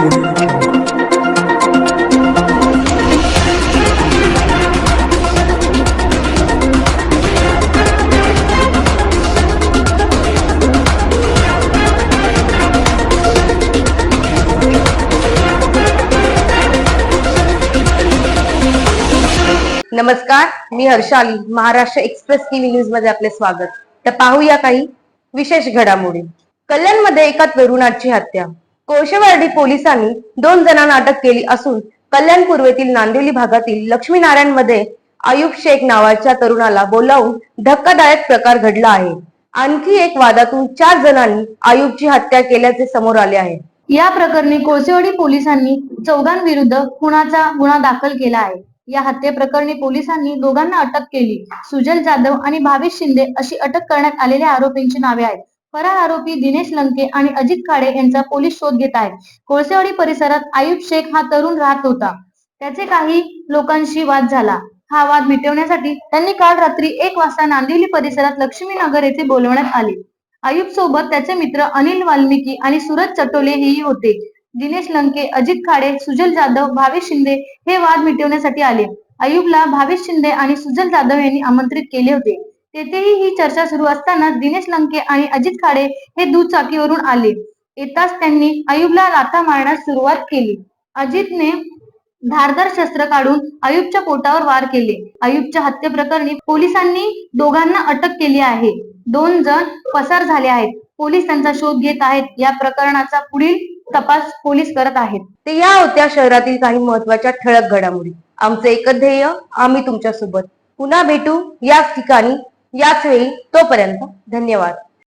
नमस्कार मी Harshali Maharashtra express TV न्यूजमध्ये आपले स्वागत. तर पाहूया काही विशेष घडामोडी. कल्याणमध्ये एका तरुणाची हत्या. कोळशेवाडी पोलिसांनी दोन जणांना अटक केली असून कल्याण पूर्वेतील नांदिवली भागातील लक्ष्मीनारायणमध्ये आयुब शेख नावाच्या तरुणाला बोलावून धक्कादायक प्रकार घडला आहे. आणखी एक वादातून चार जणांनी आयुबची हत्या केल्याचे समोर आले आहे. या प्रकरणी कोळसेवाडी पोलिसांनी चौघांविरुद्ध खुनाचा गुन्हा दाखल केला आहे. या हत्येप्रकरणी पोलिसांनी दोघांना अटक केली. सुजल जाधव आणि भावेश शिंदे अशी अटक करण्यात आलेल्या आरोपींची नावे आहेत. फरार आरोपी दिनेश लंके आणि अजित खाडे यांचा पोलीस शोध घेत आहेत. कोळसेवाडी परिसरात आयुब शेख हा तरुण राहत होता. त्याचे काही लोकांशी वाद झाला. हा वाद मिटवण्यासाठी त्यांनी काल रात्री एक वाजता नांदिवली परिसरात लक्ष्मीनगर येथे बोलवण्यात आले. आयुब सोबत त्याचे मित्र अनिल वाल्मिकी आणि सूरज चटोले हेही होते. दिनेश लंके अजित खाडे सुजल जाधव भावेश शिंदे हे वाद मिटवण्यासाठी आले. आयुबला भावेश शिंदे आणि सुजल जाधव यांनी आमंत्रित केले होते. तेथेही ही चर्चा सुरू असताना दिनेश लंके आणि अजित खाडे हे दुचाकीवरून आले. येताच त्यांनी अयुबला लाथा मारण्यास सुरुवात केली. अजितने धारदार शस्त्र काढून अयुबच्या पोटावर वार केले. अयुबच्या हत्येप्रकरणी पोलिसांनी दोघांना अटक केली आहे. दोन जण पसार झाले आहेत. पोलीस त्यांचा शोध घेत आहेत. या प्रकरणाचा पुढील तपास पोलीस करत आहेत. ते या होत्या शहरातील काही महत्त्वाच्या ठळक घडामोडी. आमचं एकच ध्येय आम्ही तुमच्यासोबत पुन्हा भेटू याच ठिकाणी. याच वेळी तोपर्यंत धन्यवाद.